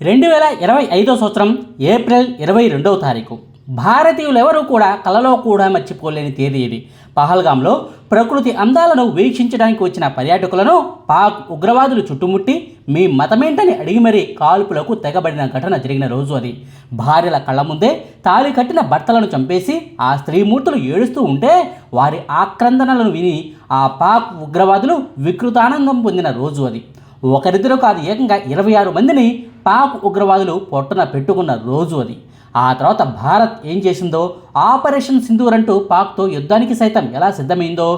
రెండు వేల ఇరవై ఐదో సంవత్సరం ఏప్రిల్ ఇరవై రెండవ తారీఖు. భారతీయులు ఎవరూ కూడా కలలో కూడా మర్చిపోలేని తేదీ ఇది. పహల్గాంలో ప్రకృతి అందాలను వీక్షించడానికి వచ్చిన పర్యాటకులను పాక్ ఉగ్రవాదులు చుట్టుముట్టి మీ మతమేంటని అడిగి మరీ కాల్పులకు తెగబడిన ఘటన జరిగిన రోజు అది. భార్యల కళ్ళ ముందే తాళి కట్టిన భర్తలను చంపేసి ఆ స్త్రీమూర్తులు ఏడుస్తూ ఉంటే వారి ఆక్రందనలను విని ఆ పాక్ ఉగ్రవాదులు వికృతానందం పొందిన రోజు అది. ఒకరిద్దరు కాదు ఏకంగా ఇరవై ఆరు మందిని పాక్ ఉగ్రవాదులు పొట్టన పెట్టుకున్న రోజు అది. ఆ తర్వాత భారత్ ఏం చేసిందో? ఆపరేషన్ సింధూర్ అంటూ పాక్తో యుద్ధానికి సైతం ఎలా సిద్ధమైందో?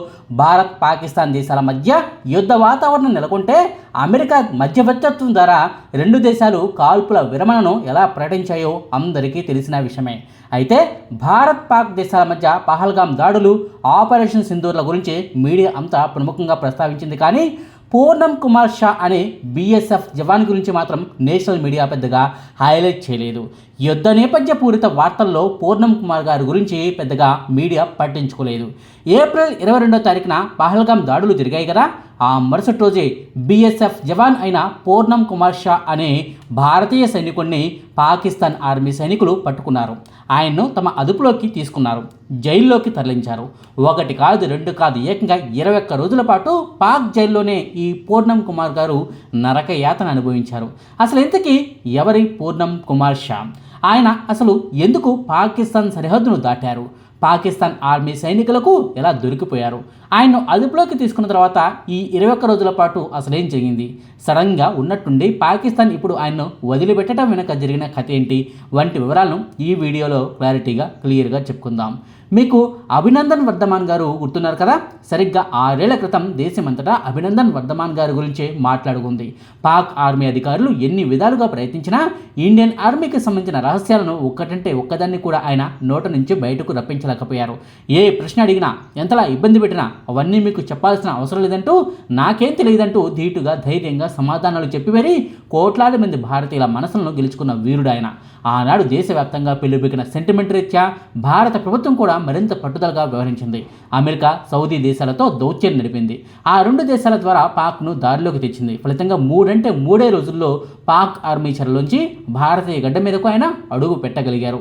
భారత్ పాకిస్తాన్ దేశాల మధ్య యుద్ధ వాతావరణం నెలకొంటే అమెరికా మధ్యవర్తిత్వం ద్వారా రెండు దేశాలు కాల్పుల విరమణను ఎలా ప్రకటించాయో అందరికీ తెలిసిన విషయమే. అయితే భారత్ పాక్ దేశాల మధ్య పహల్గాం దాడులు ఆపరేషన్ సింధూర్ల గురించి మీడియా అంతా ప్రముఖంగా ప్రస్తావించింది కానీ పూర్ణం కుమార్ షా అనే బీఎస్ఎఫ్ జవాన్ గురించి మాత్రం నేషనల్ మీడియా పెద్దగా హైలైట్ చేయలేదు. యుద్ధ నేపథ్య పూరిత వార్తల్లో పూర్ణం కుమార్ గారి గురించి పెద్దగా మీడియా పట్టించుకోలేదు. ఏప్రిల్ ఇరవై రెండో తారీఖున పహల్గాం దాడులు జరిగాయి కదా ఆ మరుసటి రోజే బీఎస్ఎఫ్ జవాన్ అయిన పూర్ణం కుమార్ షా అనే భారతీయ సైనికుడిని పాకిస్తాన్ ఆర్మీ సైనికులు పట్టుకున్నారు. ఆయన్ను తమ అదుపులోకి తీసుకున్నారు. జైల్లోకి తరలించారు. ఒకటి కాదు రెండు కాదు ఏకంగా ఇరవై ఒక్క రోజుల పాటు పాక్ జైల్లోనే ఈ పూర్ణం కుమార్ గారు నరక యాతన అనుభవించారు. అసలు ఇంతకీ ఎవరి పూర్ణం కుమార్ షా? ఆయన అసలు ఎందుకు పాకిస్తాన్ సరిహద్దును దాటారు? పాకిస్తాన్ ఆర్మీ సైనికులకు ఎలా దొరికిపోయారు? ఆయన్ను అదుపులోకి తీసుకున్న తర్వాత ఈ ఇరవై ఒక్క రోజుల పాటు అసలేం జరిగింది? సడన్గా ఉన్నట్టుండి పాకిస్తాన్ ఇప్పుడు ఆయన్ను వదిలిపెట్టడం వెనుక జరిగిన కథ ఏంటి? వంటి వివరాలను ఈ వీడియోలో క్లారిటీగా క్లియర్గా చెప్పుకుందాం. మీకు అభినందన్ వర్ధమాన్ గారు గుర్తున్నారు కదా? సరిగ్గా ఆరేళ్ళ క్రితం దేశమంతటా అభినందన్ వర్ధమాన్ గారి గురించి మాట్లాడుకుంది. పాక్ ఆర్మీ అధికారులు ఎన్ని విధాలుగా ప్రయత్నించినా ఇండియన్ ఆర్మీకి సంబంధించిన రహస్యాలను ఒక్కటంటే ఒక్కదాన్ని కూడా ఆయన నోట నుంచి బయటకు రప్పించలేకపోయారు. ఏ ప్రశ్న అడిగినా ఎంతలా ఇబ్బంది పెట్టినా అవన్నీ మీకు చెప్పాల్సిన అవసరం లేదంటూ నాకేం తెలియదంటూ ధీటుగా ధైర్యంగా సమాధానాలు చెప్పి మరీ కోట్లాది మంది భారతీయుల మనసులను గెలుచుకున్న వీరుడు ఆయన. ఆనాడు దేశవ్యాప్తంగా పెళ్ళిబికిన సెంటిమెంట్ రీత్యా భారత ప్రభుత్వం కూడా మరింత పట్టుదలగా వ్యవహరించింది. అమెరికా సౌదీ దేశాలతో దౌత్యం నడిపింది. ఆ రెండు దేశాల ద్వారా పాక్ను దారిలోకి తెచ్చింది. ఫలితంగా మూడంటే మూడే రోజుల్లో పాక్ ఆర్మీ చెరలోంచి భారతీయ గడ్డ మీదకు ఆయన అడుగు పెట్టగలిగారు.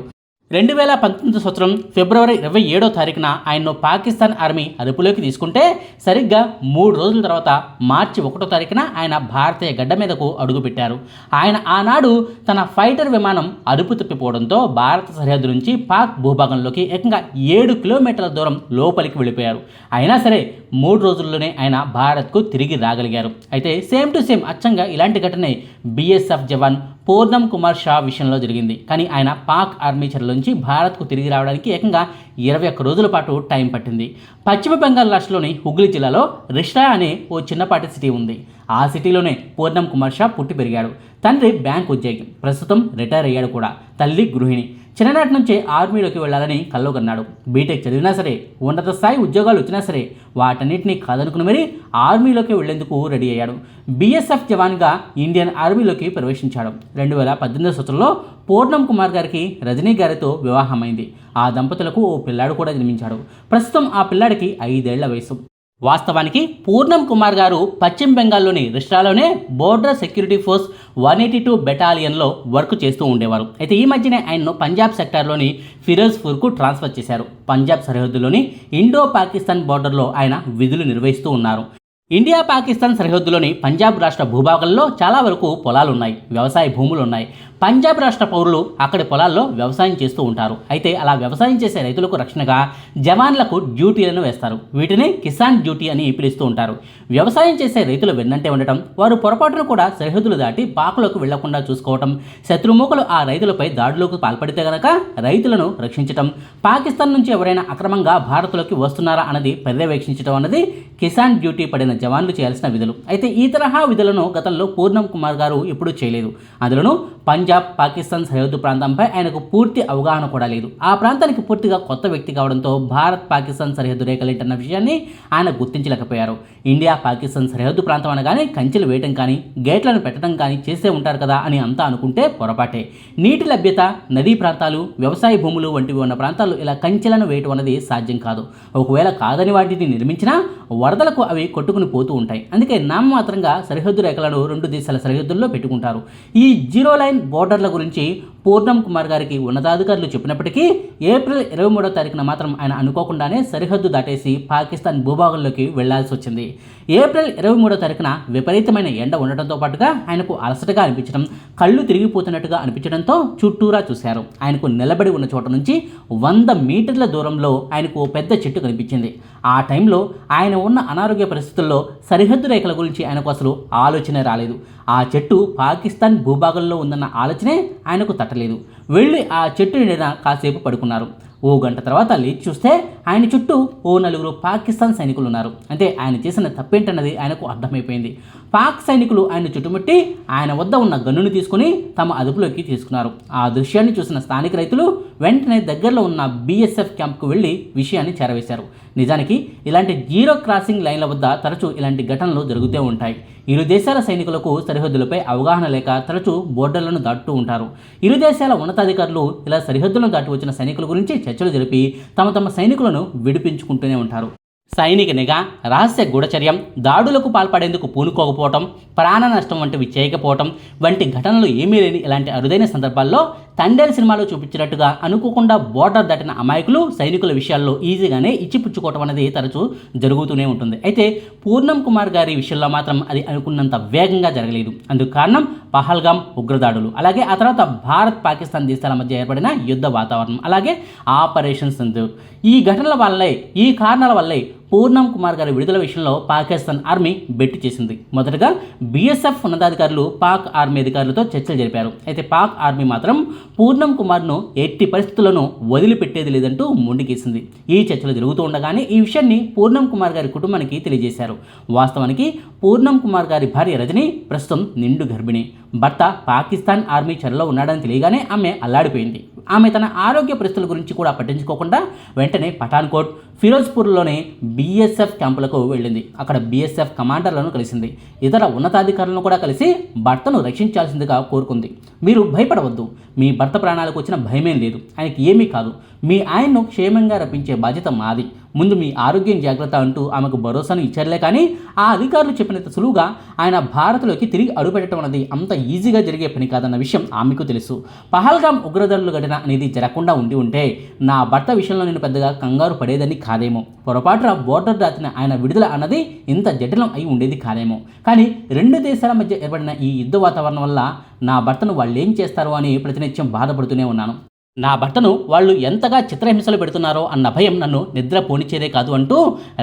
రెండు వేల పంతొమ్మిది సంవత్సరం ఫిబ్రవరి ఇరవై ఏడో తారీఖున ఆయన్ను పాకిస్తాన్ ఆర్మీ అదుపులోకి తీసుకుంటే సరిగ్గా మూడు రోజుల తర్వాత మార్చి ఒకటో తారీఖున ఆయన భారతీయ గడ్డ మీదకు అడుగుపెట్టారు. ఆయన ఆనాడు తన ఫైటర్ విమానం అదుపు తప్పిపోవడంతో భారత సరిహద్దు నుంచి పాక్ భూభాగంలోకి ఏకంగా ఏడు కిలోమీటర్ల దూరం లోపలికి వెళ్ళిపోయారు. అయినా సరే మూడు రోజుల్లోనే ఆయన భారత్కు తిరిగి రాగలిగారు. అయితే సేమ్ టు సేమ్ అచ్చంగా ఇలాంటి ఘటనే బీఎస్ఎఫ్ జవాన్ పూర్ణం కుమార్ షా విషయంలో జరిగింది. కానీ ఆయన పాక్ ఆర్మీ నుంచి భారత్కు తిరిగి రావడానికి ఏకంగా ఇరవై ఒక్క రోజుల పాటు టైం పట్టింది. పశ్చిమ బెంగాల్ రాష్ట్రంలోని హుగ్లీ జిల్లాలో రిష్టా అనే ఓ చిన్నపాటి సిటీ ఉంది. ఆ సిటీలోనే పూర్ణం కుమార్ షా పుట్టి పెరిగాడు. తండ్రి బ్యాంక్ ఉద్యోగి ప్రస్తుతం రిటైర్ అయ్యాడు కూడా. తల్లి గృహిణి. చిన్ననాటి నుంచే ఆర్మీలోకి వెళ్ళాలని కల్లో కన్నాడు. బీటెక్ చదివినా సరే ఉన్నత స్థాయి ఉద్యోగాలు వచ్చినా సరే వాటన్నిటిని కాదనుకుని మరీ ఆర్మీలోకి వెళ్ళేందుకు రెడీ అయ్యాడు. బీఎస్ఎఫ్ జవాన్గా ఇండియన్ ఆర్మీలోకి ప్రవేశించాడు. రెండు వేల పద్దెనిమిది సంవత్సరంలో పూర్ణం కుమార్ గారికి రజనీ గారితో వివాహమైంది. ఆ దంపతులకు ఓ పిల్లాడు కూడా జన్మించాడు. ప్రస్తుతం ఆ పిల్లాడికి ఐదేళ్ళ వయసు వాస్తవానికి పూర్ణం కుమార్ గారు పశ్చిమ బెంగాల్లోని రిష్టాలోనే border security force one eighty two బెటాలియన్లో work చేస్తూ ఉండేవారు. అయితే ఈ మధ్యనే ఆయన్ను పంజాబ్ సెక్టార్లోని ఫిరోజ్పూర్కు ట్రాన్స్ఫర్ చేశారు. పంజాబ్ సరిహద్దులోని ఇండో పాకిస్తాన్ బోర్డర్లో ఆయన విధులు నిర్వహిస్తూ ఉన్నారు. ఇండియా పాకిస్తాన్ సరిహద్దులోని పంజాబ్ రాష్ట్ర భూభాగంలో చాలా వరకు పొలాలు ఉన్నాయి వ్యవసాయ భూములు ఉన్నాయి పంజాబ్ రాష్ట్ర పౌరులు అక్కడి పొలాల్లో వ్యవసాయం చేస్తూ ఉంటారు. అయితే అలా వ్యవసాయం చేసే రైతులకు రక్షణగా జవాన్లకు డ్యూటీలను వేస్తారు. వీటిని కిసాన్ డ్యూటీ అని పిలుస్తూ ఉంటారు. వ్యవసాయం చేసే రైతులు వెన్నంటే ఉండటం వారు పొరపాటును కూడా సరిహద్దులు దాటి పాకులకు వెళ్ళకుండా చూసుకోవటం శత్రుమూకలు ఆ రైతులపై దాడులకు పాల్పడితే గనక రైతులను రక్షించటం పాకిస్తాన్ నుంచి ఎవరైనా అక్రమంగా భారత్లోకి వస్తున్నారా అన్నది పర్యవేక్షించడం అన్నది కిసాన్ డ్యూటీ పడిన జవాన్లు చేయాల్సిన విధులు. అయితే ఈ తరహా విధులను గతంలో పూర్ణం కుమార్ గారు ఎప్పుడూ చేయలేదు. అందులోనూ పంజాబ్ పాకిస్తాన్ సరిహద్దు ప్రాంతంపై ఆయనకు పూర్తి అవగాహన కూడా లేదు. ఆ ప్రాంతానికి పూర్తిగా కొత్త వ్యక్తి కావడంతో భారత్ పాకిస్తాన్ సరిహద్దు రేఖలేంటన్న విషయాన్ని ఆయన గుర్తించలేకపోయారు. ఇండియా పాకిస్తాన్ సరిహద్దు ప్రాంతం అనగానే కంచెలు వేయటం కానీ గేట్లను పెట్టడం కానీ చేసే ఉంటారు కదా అని అంతా అనుకుంటే పొరపాటే. నీటి లభ్యత నదీ ప్రాంతాలు వ్యవసాయ భూములు వంటివి ఉన్న ప్రాంతాలు ఇలా కంచెలను వేయటం అనేది సాధ్యం కాదు. ఒకవేళ కాదని వాటిని నిర్మించినా వరదలకు అవి కొట్టుకుని పోతూ ఉంటాయి. అందుకే నామమాత్రంగా సరిహద్దు రేఖలను రెండు దేశాల సరిహద్దుల్లో పెట్టుకుంటారు. ఈ జీరో లైన్ బోర్డర్ల గురించి పూర్ణం కుమార్ గారికి ఉన్నతాధికారులు చెప్పినప్పటికీ ఏప్రిల్ ఇరవై మూడో తారీఖున మాత్రం ఆయన అనుకోకుండానే సరిహద్దు దాటేసి పాకిస్తాన్ భూభాగంలోకి వెళ్ళాల్సి వచ్చింది. ఏప్రిల్ ఇరవై మూడో తారీఖున విపరీతమైన ఎండ ఉండటంతో పాటుగా ఆయనకు అలసటగా అనిపించడం కళ్ళు తిరిగిపోతున్నట్టుగా అనిపించడంతో చుట్టూరా చూశారు. ఆయనకు నిలబడి ఉన్న చోట నుంచి వంద మీటర్ల దూరంలో ఆయనకు ఓ పెద్ద చెట్టు కనిపించింది. ఆ టైంలో ఆయన ఉన్న అనారోగ్య పరిస్థితుల్లో సరిహద్దు రేఖల గురించి ఆయనకు అసలు ఆలోచన రాలేదు. ఆ చెట్టు పాకిస్తాన్ భూభాగంలో ఉందన్న ఆలోచనే ఆయనకు తట్టలేదు. వెళ్ళి ఆ చెట్టు నిండిన కాసేపు పడుకున్నారు. ఓ గంట తర్వాత లేచి చూస్తే ఆయన చుట్టూ ఓ నలుగురు పాకిస్తాన్ సైనికులు ఉన్నారు అంటే ఆయన చేసిన తప్పేంటన్నది ఆయనకు అర్థమైపోయింది. పాక్ సైనికులు ఆయన చుట్టుముట్టి ఆయన వద్ద ఉన్న గన్నును తీసుకుని తమ అదుపులోకి తీసుకున్నారు. ఆ దృశ్యాన్ని చూసిన స్థానిక రైతులు వెంటనే దగ్గరలో ఉన్న బీఎస్ఎఫ్ క్యాంప్కు వెళ్ళి విషయాన్ని చేరవేశారు. నిజానికి ఇలాంటి జీరో క్రాసింగ్ లైన్ల వద్ద తరచూ ఇలాంటి ఘటనలు జరుగుతూ ఉంటాయి. ఇరు దేశాల సైనికులకు సరిహద్దులపై అవగాహన లేక తరచూ బోర్డర్లను దాటుతూ ఉంటారు. ఇరు దేశాల ఉన్నతాధికారులు ఇలా సరిహద్దులను దాటి వచ్చిన సైనికుల గురించి చర్చలు జరిపి తమ తమ సైనికులను విడిపించుకుంటూనే ఉంటారు. సైనిక నిఘా రహస్య గూఢచర్యం దాడులకు పాల్పడేందుకు పూనుకోకపోవటం ప్రాణ నష్టం వంటివి చేయకపోవటం వంటి ఘటనలు ఏమీ లేని ఇలాంటి అరుదైన సందర్భాల్లో తండేల్ సినిమాలో చూపించినట్టుగా అనుకోకుండా బోర్డర్ దాటిన అమాయకులు సైనికుల విషయాల్లో ఈజీగానే ఇచ్చిపుచ్చుకోవటం అనేది తరచూ జరుగుతూనే ఉంటుంది. అయితే పూర్ణం కుమార్ గారి విషయంలో మాత్రం అది అనుకున్నంత వేగంగా జరగలేదు. అందుకు కారణం పహల్గాం ఉగ్రదాడులు. అలాగే ఆ తర్వాత భారత్ పాకిస్తాన్ దేశాల మధ్య ఏర్పడిన యుద్ధ వాతావరణం. అలాగే ఆపరేషన్ సింధూర్ ఈ ఘటనల వల్లే ఈ కారణాల వల్లే పూర్ణం కుమార్ గారి విడుదల విషయంలో పాకిస్తాన్ ఆర్మీ బెట్టు చేసింది. మొదటగా బీఎస్ఎఫ్ ఉన్నతాధికారులు పాక్ ఆర్మీ అధికారులతో చర్చలు జరిపారు. అయితే పాక్ ఆర్మీ మాత్రం పూర్ణం కుమార్ను ఎట్టి పరిస్థితుల్లోనూ వదిలిపెట్టేది లేదంటూ ముండికేసింది. ఈ చర్చలు జరుగుతూ ఉండగానే ఈ విషయాన్ని పూర్ణం కుమార్ గారి కుటుంబానికి తెలియజేశారు. వాస్తవానికి పూర్ణం కుమార్ గారి భార్య రజని ప్రస్తుతం నిండు గర్భిణి. భర్త పాకిస్తాన్ ఆర్మీ చెరలో ఉన్నాడని తెలియగానే ఆమె అల్లాడిపోయింది. ఆమె తన ఆరోగ్య పరిస్థితుల గురించి కూడా పట్టించుకోకుండా వెంటనే పఠాన్కోట్ ఫిరోజ్పూర్లోనే బీఎస్ఎఫ్ క్యాంపులకు వెళ్ళింది. అక్కడ బీఎస్ఎఫ్ కమాండర్లను కలిసింది. ఇతర ఉన్నతాధికారులను కూడా కలిసి భర్తను రక్షించాల్సిందిగా కోరుకుంది. మీరు భయపడవద్దు. మీ భర్త ప్రాణాలకు వచ్చిన భయమేం లేదు. ఆయనకి ఏమీ కాదు. మీ ఆయన్ను క్షేమంగా రప్పించే బాధ్యత మాది. ముందు మీ ఆరోగ్యం జాగ్రత్త అంటూ ఆమెకు భరోసాను ఇచ్చారులే కానీ ఆ అధికారులు చెప్పినంత సులువుగా ఆయన భారత్లోకి తిరిగి అడుగుపెట్టడం అనేది అంత ఈజీగా జరిగే పని కాదన్న విషయం ఆమెకు తెలుసు. పహల్గాం ఉగ్రదారులు ఘటన అనేది జరగకుండా ఉండి ఉంటే నా భర్త విషయంలో నేను పెద్దగా కంగారు పడేదని కాదేమో. పొరపాటున బోర్డర్ దాటిన ఆయన విడుదల అన్నది ఇంత జటిలం అయి ఉండేది కాదేమో. కానీ రెండు దేశాల మధ్య ఏర్పడిన ఈ యుద్ధ వాతావరణం వల్ల నా భర్తను వాళ్ళు ఏం చేస్తారో అని ప్రతినిత్యం బాధపడుతూనే ఉన్నాను. నా భర్తను వాళ్ళు ఎంతగా చిత్రహింసలు పెడుతున్నారో అన్న భయం నన్ను నిద్ర పోనిచ్చేదే కాదు అంటూ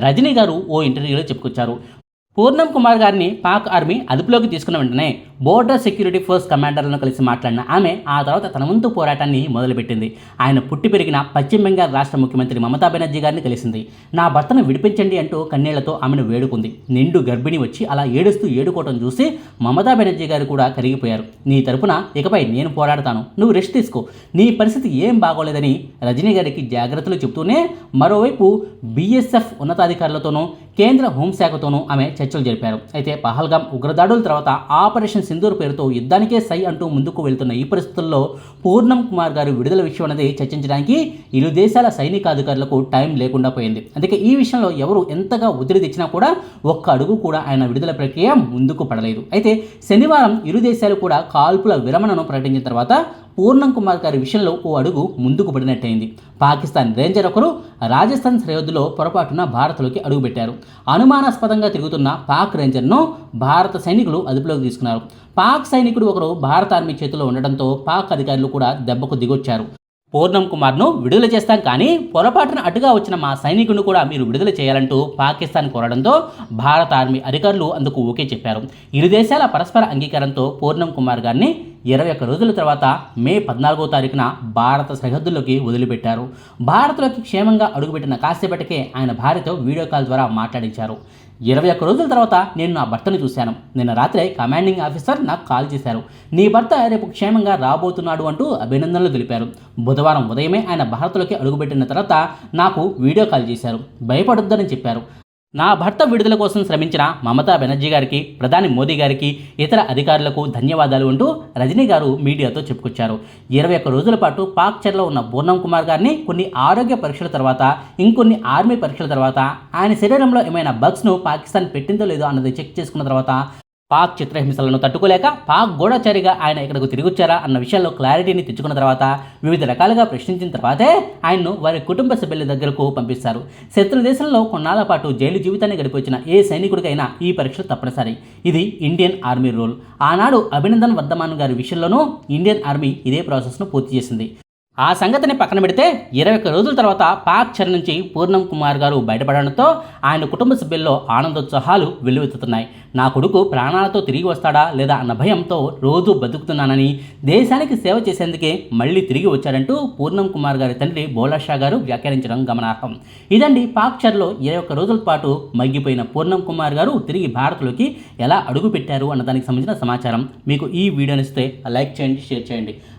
రజనీ గారు ఓ ఇంటర్వ్యూలో చెప్పుకొచ్చారు. పూర్ణం కుమార్ గారిని పాక్ ఆర్మీ అదుపులోకి తీసుకున్న వెంటనే బోర్డర్ సెక్యూరిటీ ఫోర్స్ కమాండర్లను కలిసి మాట్లాడిన ఆమె ఆ తర్వాత తన వంతు పోరాటాన్ని మొదలుపెట్టింది. ఆయన పుట్టి పెరిగిన పశ్చిమ బెంగాల్ రాష్ట్ర ముఖ్యమంత్రి మమతా బెనర్జీ గారిని కలిసింది. నా భర్తను విడిపించండి అంటూ కన్నీళ్ళతో ఆమెను వేడుకుంది. నిండు గర్భిణి వచ్చి అలా ఏడుస్తూ ఏడుకోవటం చూసి మమతా బెనర్జీ గారు కూడా కరిగిపోయారు. నీ తరపున ఇకపై నేను పోరాడతాను. నువ్వు రెస్ట్ తీసుకో. నీ పరిస్థితి ఏం బాగోలేదని రజనీ గారికి జాగ్రత్తలు చెబుతూనే మరోవైపు బీఎస్ఎఫ్ ఉన్నతాధికారులతోనూ కేంద్ర హోంశాఖతోనూ ఆమె చర్చలు జరిపారు. అయితే పహల్గాం ఉగ్రదాడుల తర్వాత ఆపరేషన్ సింధూర్ పేరుతో యుద్ధానికే సై అంటూ ముందుకు వెళ్తున్న ఈ పరిస్థితుల్లో పూర్ణం కుమార్ గారు విడుదల విషయం అనేది చర్చించడానికి ఇరు దేశాల సైనికాధికారులకు టైం లేకుండా పోయింది. అందుకే ఈ విషయంలో ఎవరు ఎంతగా ఒత్తిడి తెచ్చినా కూడా ఒక్క అడుగు కూడా ఆయన విడుదల ప్రక్రియ ముందుకు పడలేదు. అయితే శనివారం ఇరు దేశాలు కూడా కాల్పుల విరమణను ప్రకటించిన తర్వాత పూర్ణం కుమార్ గారి విషయంలో ఓ అడుగు ముందుకు పడినట్టయింది. పాకిస్తాన్ రేంజర్ ఒకరు రాజస్థాన్ సరిహద్దులో పొరపాటున భారత్లోకి అడుగుపెట్టారు. అనుమానాస్పదంగా తిరుగుతున్న పాక్ రేంజర్ను భారత సైనికులు అదుపులోకి తీసుకున్నారు. పాక్ సైనికుడు ఒకరు భారత ఆర్మీ చేతిలో ఉండడంతో పాక్ అధికారులు కూడా దెబ్బకు దిగొచ్చారు. పూర్ణం కుమార్ను విడుదల చేస్తాం కానీ పొరపాటున అటుగా వచ్చిన మా సైనికుడిని కూడా మీరు విడుదల చేయాలంటూ పాకిస్తాన్ కోరడంతో భారత ఆర్మీ అధికారులు అందుకు ఓకే చెప్పారు. ఇరు దేశాల పరస్పర అంగీకారంతో పూర్ణం కుమార్ గారిని ఇరవై ఒక్క రోజుల తర్వాత మే పద్నాలుగో తారీఖున భారత సరిహద్దుల్లోకి వదిలిపెట్టారు. భారత్లోకి క్షేమంగా అడుగుపెట్టిన కాసేపటికే ఆయన భార్యతో వీడియో కాల్ ద్వారా మాట్లాడించారు. ఇరవై ఒక్క రోజుల తర్వాత నేను నా భర్తను చూశాను. నిన్న రాత్రి కమాండింగ్ ఆఫీసర్ నాకు కాల్ చేశారు. నీ భర్త రేపు క్షేమంగా రాబోతున్నాడు అంటూ అభినందనలు తెలిపారు. బుధవారం ఉదయమే ఆయన భారత్లోకి అడుగుపెట్టిన తర్వాత నాకు వీడియో కాల్ చేశారు. భయపడొద్దని చెప్పారు. నా భర్త విడుదల కోసం శ్రమించిన మమతా బెనర్జీ గారికి ప్రధాని మోదీ గారికి ఇతర అధికారులకు ధన్యవాదాలు అంటూ రజనీ గారు మీడియాతో చెప్పుకొచ్చారు. ఇరవై ఒక్క రోజుల పాటు పాక్ చెరలో ఉన్న పూర్ణం కుమార్ గారిని కొన్ని ఆరోగ్య పరీక్షల తర్వాత ఇంకొన్ని ఆర్మీ పరీక్షల తర్వాత ఆయన శరీరంలో ఏమైనా బగ్స్ను పాకిస్తాన్ పెట్టిందో లేదో అన్నది చెక్ చేసుకున్న తర్వాత పాక్ చిత్రహింసలను తట్టుకోలేక పాక్ గూఢచారిగా ఆయన ఇక్కడకు తిరిగొచ్చారా అన్న విషయంలో క్లారిటీని తెచ్చుకున్న తర్వాత వివిధ రకాలుగా ప్రశ్నించిన తర్వాతే ఆయన్ను వారి కుటుంబ సభ్యుల దగ్గరకు పంపిస్తారు. శత్రు దేశంలో కొన్నాళ్ళ పాటు జైలు జీవితాన్ని గడిపొచ్చిన ఏ సైనికుడికైనా ఈ పరీక్షలు తప్పనిసరి. ఇది ఇండియన్ ఆర్మీ రూల్. ఆనాడు అభినందన్ వర్ధమాన్ గారి విషయంలోనూ ఇండియన్ ఆర్మీ ఇదే ప్రాసెస్ను పూర్తి చేసింది. ఆ సంగతిని పక్కన పెడితే ఇరవై ఒక్క రోజుల తర్వాత పాక్ చెర నుంచి పూర్ణం కుమార్ గారు బయటపడడంతో ఆయన కుటుంబ సభ్యుల్లో ఆనందోత్సాహాలు వెల్లువెత్తుతున్నాయి. నా కొడుకు ప్రాణాలతో తిరిగి వస్తాడా లేదా అన్న భయంతో రోజు బతుకుతున్నానని దేశానికి సేవ చేసేందుకే మళ్ళీ తిరిగి వచ్చారంటూ పూర్ణం కుమార్ గారి తండ్రి బోలాషా గారు వ్యాఖ్యానించడం గమనార్హం. ఇదండి పాక్ చెరలో ఇరవై ఒక్క రోజుల పాటు మగ్గిపోయిన పూర్ణం కుమార్ గారు తిరిగి భారత్లోకి ఎలా అడుగు పెట్టారు అన్న దానికి సంబంధించిన సమాచారం. మీకు ఈ వీడియో నచ్చితే లైక్ చేయండి షేర్ చేయండి.